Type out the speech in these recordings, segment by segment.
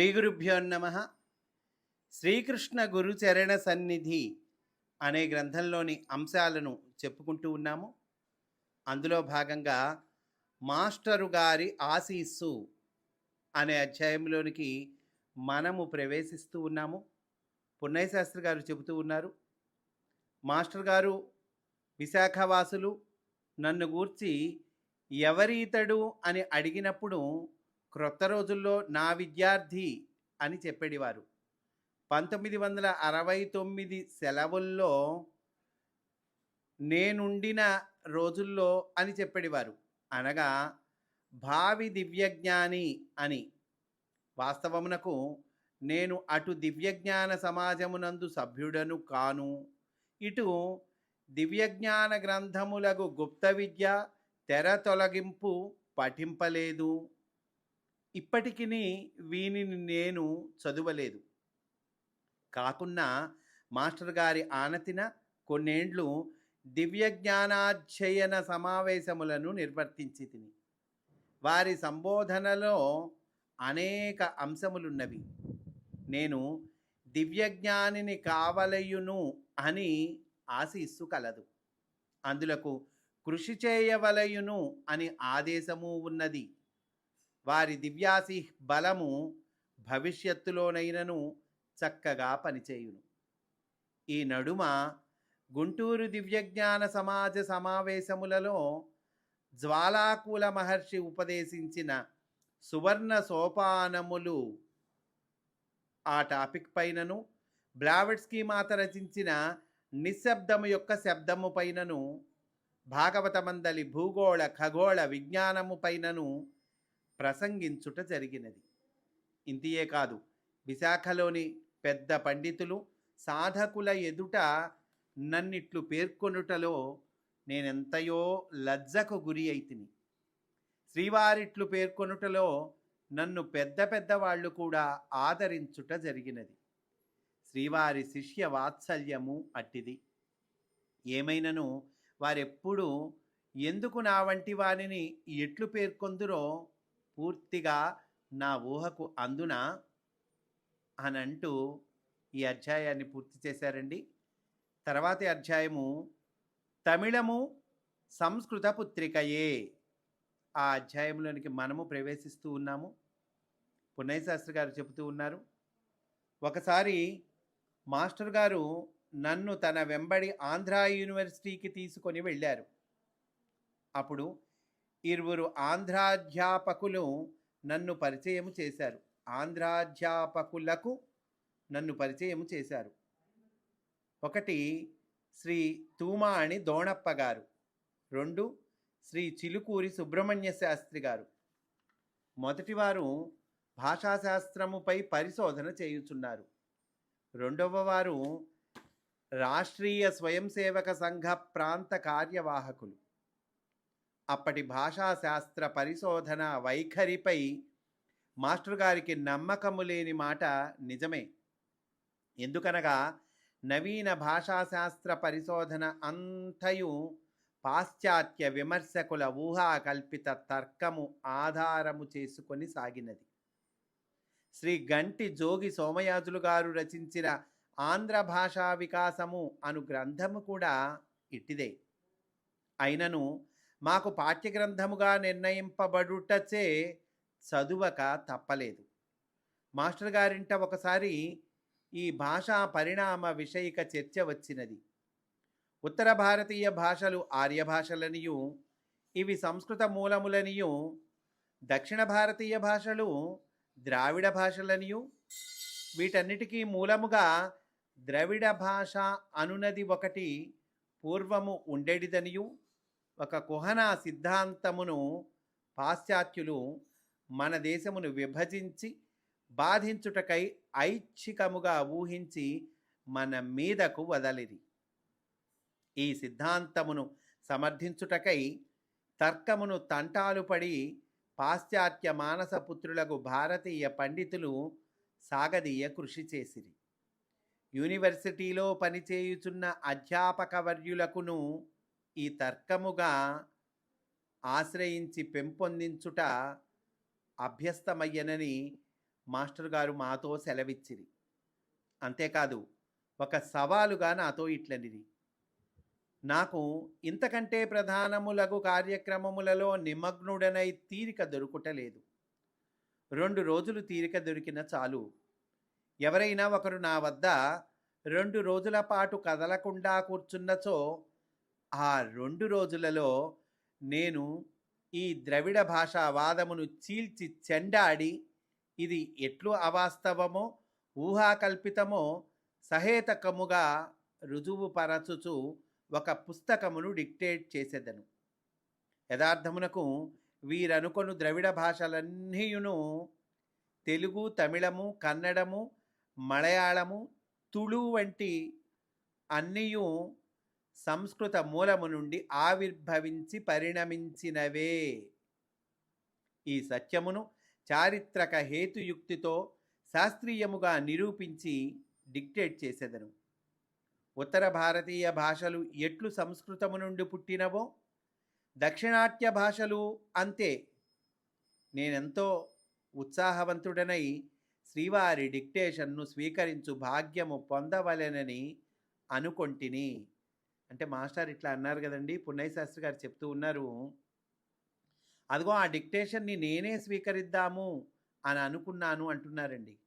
శ్రీ గురుభ్యో నమ. శ్రీకృష్ణ గురుచరణ సన్నిధి అనే గ్రంథంలోని అంశాలను చెప్పుకుంటూ ఉన్నాము. అందులో భాగంగా మాస్టరు గారి ఆశీస్సు అనే అధ్యాయంలోనికి మనము ప్రవేశిస్తూ ఉన్నాము. పున్నయ్య శాస్త్రి గారు చెబుతూ ఉన్నారు మాస్టర్ గారు విశాఖవాసులు నన్ను గూర్చి ఎవరి ఇతడు అని అడిగినప్పుడు క్రొత్త రోజుల్లో నా విద్యార్థి అని చెప్పేవారు పంతొమ్మిది వందల అరవై తొమ్మిది సెలవుల్లో నేనుండిన రోజుల్లో అని చెప్పేవారు అనగా భావి దివ్యజ్ఞాని అని. వాస్తవమునకు నేను అటు దివ్యజ్ఞాన సమాజమునందు సభ్యుడను కాను ఇటు దివ్యజ్ఞాన గ్రంథములకు గుప్త విద్య తెర తొలగింపు పఠింపలేదు. ఇప్పటికీ వీనిని నేను చదువలేదు. కాకున్నా మాస్టర్ గారి ఆనతిన కొన్నేండ్లు దివ్యజ్ఞానాధ్యయన సమావేశములను నిర్వర్తించి తిని వారి సంబోధనలో అనేక అంశములున్నవి. నేను దివ్యజ్ఞానిని కావలయును అని ఆశిస్సు కలదు అందులకు కృషి చేయవలయును అని ఆదేశము ఉన్నది. వారి దివ్యాసి బలము భవిష్యత్తులోనైనను చక్కగా పనిచేయును. ఈ నడుమ గుంటూరు దివ్యజ్ఞాన సమాజ సమావేశములలో జ్వాలాకుల మహర్షి ఉపదేశించిన సువర్ణ సోపానములు ఆ టాపిక్ పైనను బ్లావెట్స్కీ మాత రచించిన నిశ్శబ్దము యొక్క శబ్దము పైనను భాగవతమందలి భూగోళ ఖగోళ విజ్ఞానము పైనను ప్రసంగించుట జరిగినది. ఇంతియే కాదు విశాఖలోని పెద్ద పండితులు సాధకుల ఎదుట నన్నిట్లు పేర్కొనుటలో నేనెంతయో లజ్జకు గురి అయితిని. శ్రీవారిట్లు పేర్కొనుటలో నన్ను పెద్ద పెద్ద వాళ్ళు కూడా ఆదరించుట జరిగినది. శ్రీవారి శిష్య వాత్సల్యము అట్టిది. ఏమైనను వారెప్పుడు ఎందుకు నా వంటి వారిని ఎట్లు పేర్కొందురో పూర్తిగా నా ఊహకు అందున? అని అంటూ ఈ అధ్యాయాన్ని పూర్తి చేశారండి. తర్వాతి అధ్యాయము తమిళము సంస్కృత పుత్రికయే. ఆ అధ్యాయంలోనికి మనము ప్రవేశిస్తూ ఉన్నాము. పున్నయ్య శాస్త్రి గారు చెబుతూ ఉన్నారు. ఒకసారి మాస్టర్ గారు నన్ను తన వెంబడి ఆంధ్ర యూనివర్సిటీకి తీసుకొని వెళ్ళారు. అప్పుడు ఇరువురు ఆంధ్రాధ్యాపకులు నన్ను పరిచయం చేశారు. ఆంధ్రాధ్యాపకులకు నన్ను పరిచయం చేశారు. ఒకటి శ్రీ తూమాణి దోణప్ప గారు. రెండు శ్రీ చిలుకూరి సుబ్రహ్మణ్య శాస్త్రి గారు. మొదటివారు భాషాశాస్త్రముపై పరిశోధన చేయుచున్నారు. రెండవ వారు రాష్ట్రీయ స్వయం సేవక సంఘ ప్రాంత కార్యవాహకులు. అప్పటి భాషాశాస్త్ర పరిశోధన వైఖరిపై మాస్టర్ గారికి నమ్మకము లేని మాట నిజమే. ఎందుకనగా నవీన భాషాశాస్త్ర పరిశోధన అంతయు పాశ్చాత్య విమర్శకుల ఊహాకల్పిత తర్కము ఆధారము చేసుకొని సాగినది. శ్రీ గంటి జోగి సోమయాజులు గారు రచించిన ఆంధ్ర భాషా వికాసము అను గ్రంథము కూడా ఇట్టిదే అయినను మాకు పాఠ్యగ్రంథముగా నిర్ణయింపబడుటచే చదువక తప్పలేదు. మాస్టర్ గారింట ఒకసారి ఈ భాషా పరిణామ విషయిక చర్చ వచ్చినది. ఉత్తర భారతీయ భాషలు ఆర్య భాషలనియు ఇవి సంస్కృత మూలములనియు దక్షిణ భారతీయ భాషలు ద్రావిడ భాషలనియు వీటన్నిటికీ మూలముగా ద్రవిడ భాష అనునది ఒకటి పూర్వము ఉండేటిదనియు ఒక కుహన సిద్ధాంతమును పాశ్చాత్యులు మన దేశమును విభజించి బాధించుటకై ఐచ్ఛికముగా ఊహించి మన మీదకు వదలిరి. ఈ సిద్ధాంతమును సమర్థించుటకై తర్కమును తంటాలు పడి పాశ్చాత్య మానసపుత్రులకు భారతీయ పండితులు సాగదీయ కృషి చేసిరి. యూనివర్సిటీలో పనిచేయుచున్న అధ్యాపక వర్యులకును ఈ తర్కముగా ఆశ్రయించి పెంపొందించుట అభ్యస్తమయ్యనని మాస్టర్ గారు మాతో సెలవిచ్చిరి. అంతేకాదు ఒక సవాలుగా నాతో ఇట్లనిది నాకు ఇంతకంటే ప్రధానములగు కార్యక్రమములలో నిమగ్నుడనై తీరిక దొరుకుటలేదు రెండు రోజులు తీరిక దొరికిన చాలు. ఎవరైనా ఒకరు నా వద్ద రెండు రోజుల పాటు కదలకుండా కూర్చున్నచో ఆ రెండు రోజులలో నేను ఈ ద్రవిడ భాషా వాదమును చీల్చి చెండాడి ఇది ఎట్లు అవాస్తవమో ఊహాకల్పితమో సహేతకముగా రుజువుపరచుచు ఒక పుస్తకమును డిక్టేట్ చేసేదను. యథార్థమునకు వీరనుకొను ద్రవిడ భాషలన్నీయును తెలుగు తమిళము కన్నడము మలయాళము తుళు వంటి అన్నీయు సంస్కృత మూలము నుండి ఆవిర్భవించి పరిణమించినవే. ఈ సత్యమును చారిత్రక హేతుయుక్తితో శాస్త్రీయముగా నిరూపించి డిక్టేట్ చేసేదను. ఉత్తర భారతీయ భాషలు ఎట్లు సంస్కృతము నుండి పుట్టినవో దక్షిణాట్య భాషలు అంతే. నేనెంతో ఉత్సాహవంతుడనై శ్రీవారి డిక్టేషన్ను స్వీకరించు భాగ్యము పొందవలెనని అనుకొంటిని. అంటే మాస్టర్ ఇట్లా అన్నారు కదండి పున్నయ్య శాస్త్రి గారు చెప్తూ ఉన్నారు అదిగో ఆ డిక్టేషన్ని నేనే స్వీకరిద్దాము అని అనుకున్నాను అంటున్నారండి.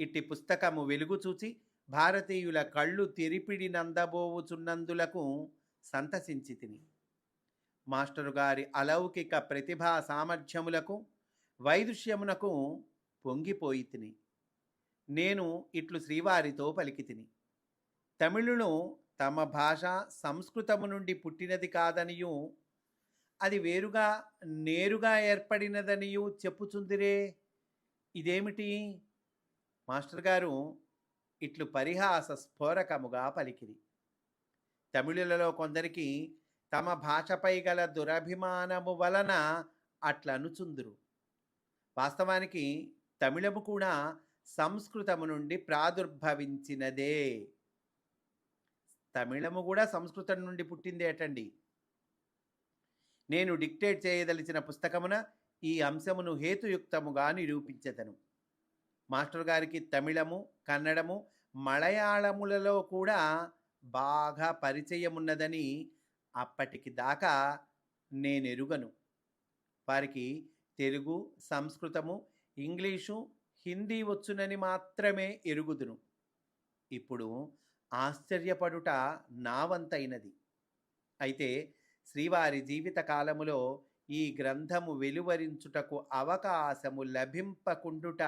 ఇట్టి పుస్తకము వెలుగు చూచి భారతీయుల కళ్ళు తెరిపిడి నందబోవుచున్నందులకు సంతసించి తిని. మాస్టరు గారి అలౌకిక ప్రతిభా సామర్థ్యములకు వైదుష్యమునకు పొంగిపోయి తిని. నేను ఇట్లు శ్రీవారితో పలికి తిని. తమిళును తమ భాష సంస్కృతము నుండి పుట్టినది కాదనియు అది వేరుగా నేరుగా ఏర్పడినదనియు చెప్పుచుందిరే. ఇదేమిటి? మాస్టర్ గారు ఇట్లు పరిహాస స్ఫోరకముగా పలికిరి. తమిళులలో కొందరికి తమ భాషపై గల దురభిమానము వలన అట్లనుచుందురు. వాస్తవానికి తమిళము కూడా సంస్కృతము నుండి ప్రాదుర్భవించినదే. తమిళము కూడా సంస్కృతం నుండి పుట్టిందేటండి నేను డిక్టేట్ చేయదలిచిన పుస్తకమున ఈ అంశమును హేతుయుక్తముగా నిరూపించదను. మాస్టర్ గారికి తమిళము కన్నడము మలయాళములలో కూడా బాగా పరిచయమున్నదని అప్పటికి దాకా నేనెరుగను. వారికి తెలుగు సంస్కృతము ఇంగ్లీషు హిందీ వచ్చునని మాత్రమే ఎరుగుదును. ఇప్పుడు ఆశ్చర్యపడుట నావంతైనది. అయితే శ్రీవారి జీవితకాలములో ఈ గ్రంథము వెలువరించుటకు అవకాశము లభింపకుండుట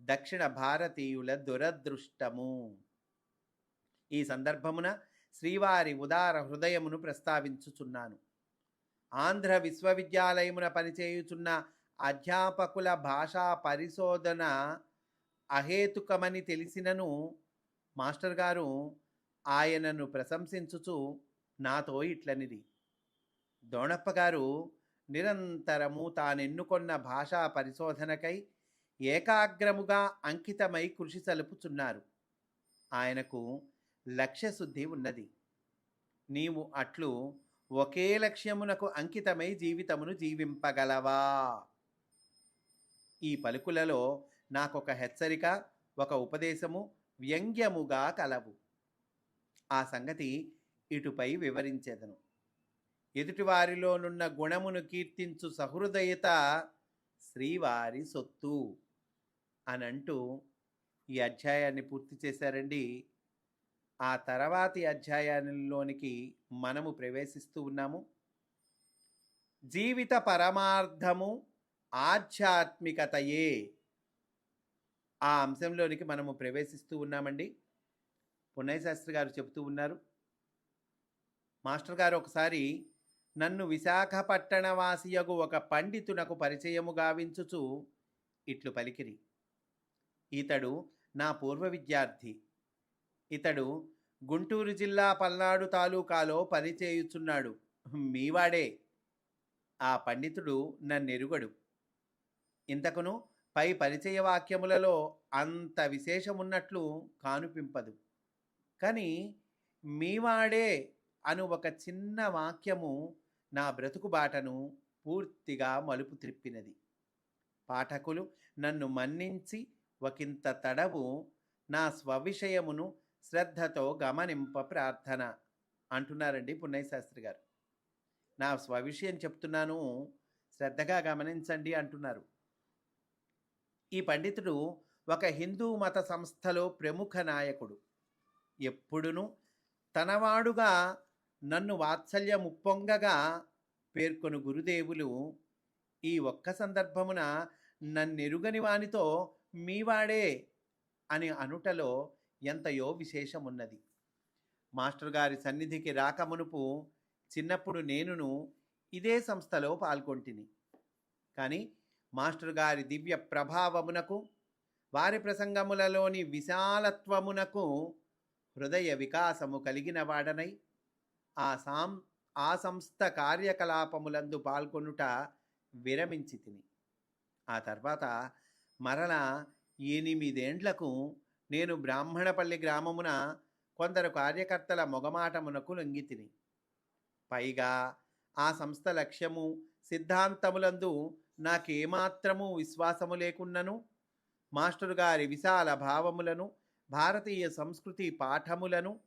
దక్షిణ భారతీయుల దురదృష్టము. ఈ సందర్భమున శ్రీవారి ఉదార హృదయమును ప్రస్తావించుచున్నాను. ఆంధ్ర విశ్వవిద్యాలయమున పనిచేయుచున్న అధ్యాపకుల భాషా పరిశోధన అహేతుకమని తెలిసినను మాస్టర్ గారు ఆయనను ప్రశంసించుచు నాతో ఇట్లనిది. దోణప్ప గారు నిరంతరము తానెన్నుకొన్న భాషా పరిశోధనకై ఏకాగ్రముగా అంకితమై కృషి సలుపుచున్నారు. ఆయనకు లక్ష్యశుద్ధి ఉన్నది. నీవు అట్లు ఒకే లక్ష్యమునకు అంకితమై జీవితమును జీవింపగలవా? ఈ పలుకులలో నాకొక హెచ్చరిక ఒక ఉపదేశము వ్యంగ్యముగా కలవు. ఆ సంగతి ఇటుపై వివరించెదను. ఎదుటివారిలోనున్న గుణమును కీర్తించు సహృదయత శ్రీవారి సొత్తు. అనంటూ ఈ అధ్యాయాన్ని పూర్తి చేశారండి. ఆ తర్వాతి అధ్యాయాలలోనికి మనము ప్రవేశిస్తూ ఉన్నాము. జీవిత పరమార్థము ఆధ్యాత్మికతయే ఆ అంశంలోనికి మనము ప్రవేశిస్తూ ఉన్నామండి. పున్నయ్య శాస్త్రి గారు చెబుతూ ఉన్నారు. మాస్టర్ గారు ఒకసారి నన్ను విశాఖపట్టణవాసియగు ఒక పండితునకు పరిచయము గావించుచు ఇట్లు పలికిరి. ఇతడు నా పూర్వ విద్యార్థి. ఇతడు గుంటూరు జిల్లా పల్నాడు తాలూకాలో పనిచేయుచున్నాడు. మీవాడే. ఆ పండితుడు నన్నెరుగడు. ఇంతకును పై పరిచయ వాక్యములలో అంత విశేషమున్నట్లు కానుపింపదు. కానీ మీవాడే అను ఒక చిన్న వాక్యము నా బ్రతుకు బాటను పూర్తిగా మలుపు త్రిప్పినది పాఠకులు నన్ను మన్నించి ఒకంత తడవు నా స్వవిషయమును శ్రద్ధతో గమనింప ప్రార్థన అంటున్నారండి పున్నయ్య శాస్త్రి గారు. నా స్వవిషయం చెప్తున్నాను శ్రద్ధగా గమనించండి అంటున్నారు. ఈ పండితుడు ఒక హిందూ మత సంస్థలో ప్రముఖ నాయకుడు. ఎప్పుడును తనవాడుగా నన్ను వాత్సల్య ముప్పొంగగా పేర్కొను గురుదేవులు ఈ ఒక్క సందర్భమున నన్నెరుగని వానితో మీవాడే అని అనుటలో ఎంతయో విశేషమున్నది. మాస్టర్ గారి సన్నిధికి రాకమునుపు చిన్నప్పుడు నేనును ఇదే సంస్థలో పాల్గొంటిని. కానీ మాస్టర్ గారి దివ్య ప్రభావమునకు వారి ప్రసంగములలోని విశాలత్వమునకు హృదయ వికాసము కలిగిన వాడనై ఆ సాం ఆ సంస్థ కార్యకలాపములందు పాల్గొనుట విరమించి తిని. ఆ తర్వాత మరల ఎనిమిదేండ్లకు నేను బ్రాహ్మణపల్లి గ్రామమున కొందరు కార్యకర్తల మొగమాటమునకు లొంగితిని పైగా ఆ సంస్థ లక్ష్యము సిద్ధాంతములందు నాకేమాత్రము విశ్వాసము లేకున్నను. మాస్టర్ గారి విశాల భావములను భారతీయ సంస్కృతి పాఠములను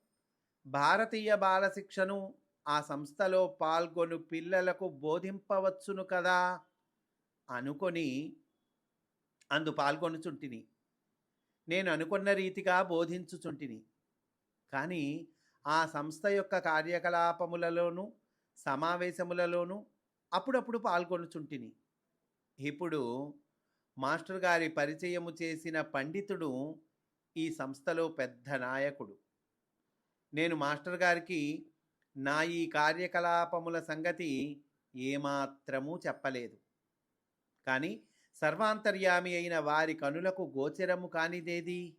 భారతీయ బాలశిక్షను ఆ సంస్థలో పాల్గొను పిల్లలకు బోధింపవచ్చును కదా? అనుకొని అందు పాల్గొనుచుంటిని. నేను అనుకున్న రీతిగా బోధించుచుంటిని. కానీ ఆ సంస్థ యొక్క కార్యకలాపములలోనూ సమావేశములలోనూ అప్పుడప్పుడు పాల్గొనుచుంటిని. ఇప్పుడు మాస్టర్ గారి పరిచయము చేసిన పండితుడు ఈ సంస్థలో పెద్ద నాయకుడు. నేను మాస్టర్ గారికి నా ఈ కార్యకలాపముల సంగతి ఏమాత్రమూ చెప్పలేదు. కానీ సర్వాంతర్యామి అయిన వారి కనులకు గోచరము కానిదేది?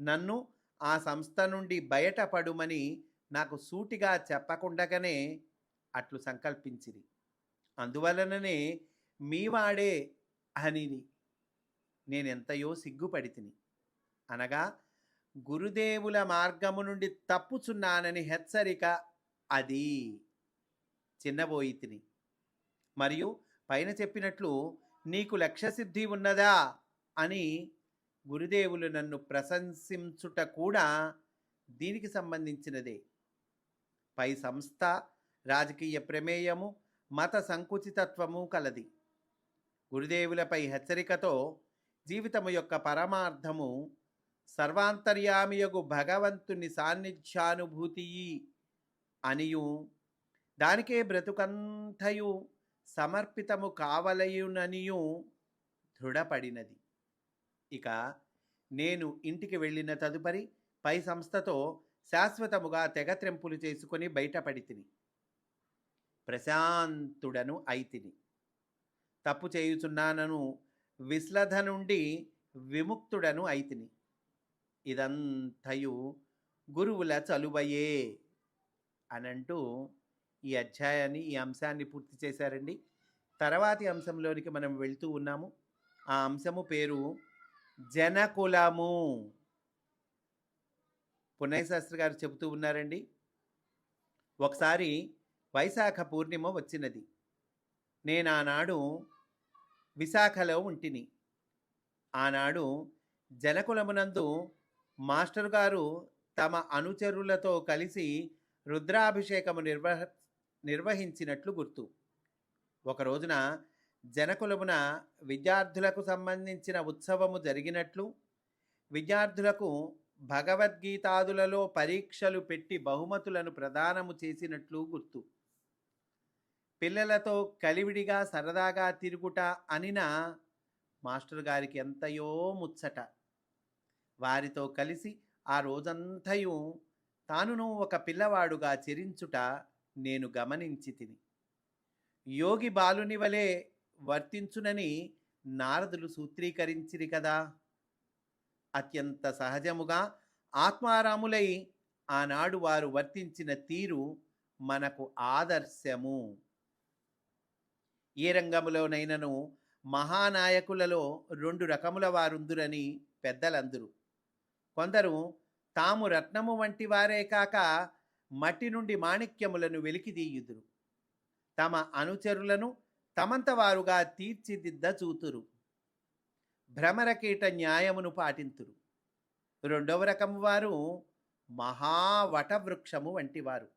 నన్ను ఆ సంస్థ నుండి బయటపడుమని నాకు సూటిగా చెప్పకుండగానే అట్లు సంకల్పించిరి. అందువలననే మీవాడే అనిని. నేనెంతయో సిగ్గుపడితిని. అనగా గురుదేవుల మార్గము నుండి తప్పుచున్నానని హెచ్చరిక అది చిన్నబోయితిని. మరియు పైన చెప్పినట్లు నీకు లక్ష్యసిద్ధి ఉన్నదా? అని గురుదేవులు నన్ను ప్రశంసించుట కూడా దీనికి సంబంధించినదే. పై సంస్థ రాజకీయ ప్రమేయము మత సంకుచితత్వము కలది. గురుదేవులపై హెచ్చరికతో జీవితము యొక్క పరమార్థము సర్వాంతర్యామియగు భగవంతుని సాన్నిధ్యానుభూతి అనియు. దానికే బ్రతుకంతయు సమర్పితము కావలయుననియు దృఢపడినది. ఇక నేను ఇంటికి వెళ్ళిన తదుపరి పై సంస్థతో శాశ్వతముగా తెగత్రెంపులు చేసుకొని బయటపడి తిని. ప్రశాంతుడను అయితిని. తప్పు చేయుచున్నానను విశ్లధ నుండి విముక్తుడను అయితిని. ఇదంతయు గురువుల చలువయే అనంటూ ఈ అధ్యాయాన్ని ఈ అంశాన్ని పూర్తి చేశారండి. తర్వాతి అంశంలోనికి మనం వెళ్తూ ఉన్నాము. ఆ అంశము పేరు జనకులము. పున్నయ్య శాస్త్రి గారు చెబుతూ ఉన్నారండి. ఒకసారి వైశాఖ పూర్ణిమ వచ్చినది. నేను ఆనాడు విశాఖలో ఉంటిని. ఆనాడు జనకులమునందు మాస్టర్ గారు తమ అనుచరులతో కలిసి రుద్రాభిషేకము నిర్వహ నిర్వహించినట్లు గుర్తు. ఒక రోజున జనకులమున విద్యార్థులకు సంబంధించిన ఉత్సవము జరిగినట్లు విద్యార్థులకు భగవద్గీతాదులలో పరీక్షలు పెట్టి బహుమతులను ప్రదానము చేసినట్లు గుర్తు. పిల్లలతో కలివిడిగా సరదాగా తిరుగుట అనిన మాస్టర్ గారికి ఎంతయో ముచ్చట. వారితో కలిసి ఆ రోజంతయు తానును ఒక పిల్లవాడుగా చెరించుట నేను గమనించి తిని. యోగి బాలుని వలె వర్తించునని నారదులు సూత్రీకరించిరి కదా! అత్యంత సహజముగా ఆత్మారాములై ఆనాడు వారు వర్తించిన తీరు మనకు ఆదర్శము. ఏ రంగములోనైనను మహానాయకులలో రెండు రకముల వారుందురని పెద్దలందరూ. కొందరు తాము రత్నము వంటి వారే కాక మట్టి నుండి మాణిక్యములను వెలికిదీయుదురు తమ అనుచరులను తమంత వారుగా తీర్చిదిద్ద చూతురు భ్రమరకీట న్యాయమును పాటింతురు. రెండవ రకము వారు మహావటవృక్షము వంటివారు.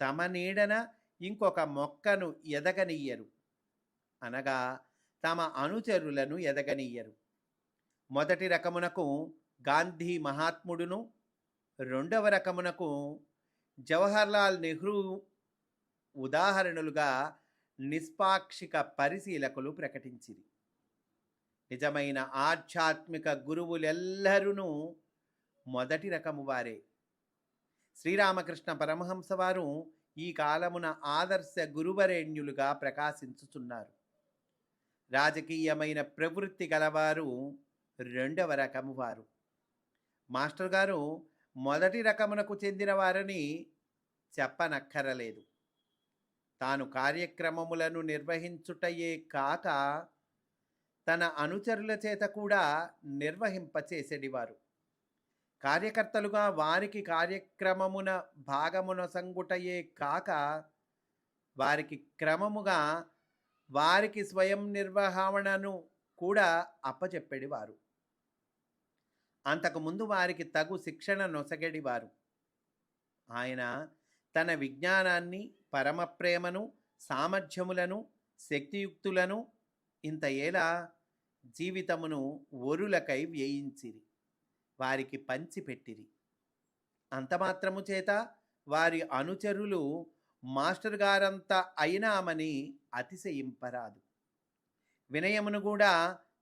తమ నీడన ఇంకొక మొక్కను ఎదగనియ్యరు. అనగా తమ అనుచరులను ఎదగనియ్యరు. మొదటి రకమునకు గాంధీ మహాత్ముడును రెండవ రకమునకు జవహర్లాల్ నెహ్రూ ఉదాహరణలుగా నిష్పాక్షిక పరిశీలకులు ప్రకటించిరి. నిజమైన ఆధ్యాత్మిక గురువులెల్లరూ మొదటి రకము వారే. శ్రీరామకృష్ణ పరమహంస వారు ఈ కాలమున ఆదర్శ గురువరేణ్యులుగా ప్రకాశించుచున్నారు. రాజకీయమైన ప్రవృత్తి గలవారు రెండవ రకము వారు. మాస్టర్ గారు మొదటి రకమునకు చెందిన వారని చెప్పనక్కరలేదు. తాను కార్యక్రమములను నిర్వహించుటయే కాక తన అనుచరుల చేత కూడా నిర్వహింపచేసేటివారు కార్యకర్తలుగా వారికి కార్యక్రమమున భాగమున సంగుటయే కాక వారికి క్రమముగా వారికి స్వయం నిర్వహణను కూడా అప్పచెప్పెడివారు అంతకుముందు వారికి తగు శిక్షణ నొసగడివారు. ఆయన తన విజ్ఞానాన్ని పరమ ప్రేమను సామర్థ్యములను శక్తియుక్తులను ఇంత ఏలా జీవితమును ఒరులకై వ్యయించిరి వారికి పంచిపెట్టిరి అంతమాత్రము చేత వారి అనుచరులు మాస్టర్ గారంత అయినామని అతిశయింపరాదు. వినయమును కూడా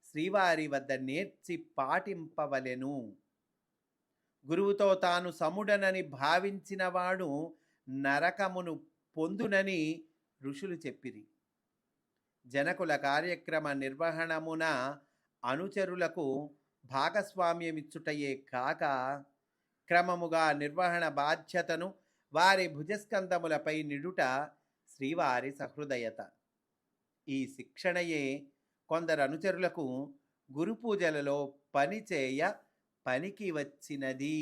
శ్రీవారి వద్ద నేర్చి పాటింపవలెను. గురువుతో తాను సముడనని భావించినవాడు నరకమును పొందునని ఋషులు చెప్పిరి. జనకుల కార్యక్రమ నిర్వహణమున అనుచరులకు భాగస్వామ్యమిచ్చుటయే కాక క్రమముగా నిర్వహణ బాధ్యతను వారి భుజస్కందములపై నిడుట శ్రీవారి సహృదయత. ఈ శిక్షణయే కొందరు అనుచరులకు గురు పూజలలో పనిచేయ పనికి వచ్చినది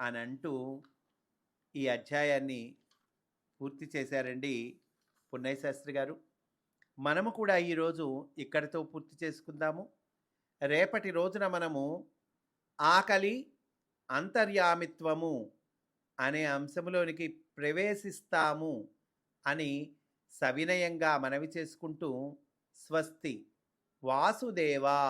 అనంటూ ఈ అధ్యాయాన్ని పూర్తి చేశారండి పున్నయ్య శాస్త్రి గారు. మనము కూడా ఈరోజు ఇక్కడితో పూర్తి చేసుకుందాము. రేపటి రోజున మనము ఆకలి అంతర్యామిత్వము అనే అంశంలోనికి ప్రవేశిస్తాము అని సవినయంగా మనవి చేసుకుంటూ స్వస్తి. వాసుదేవా!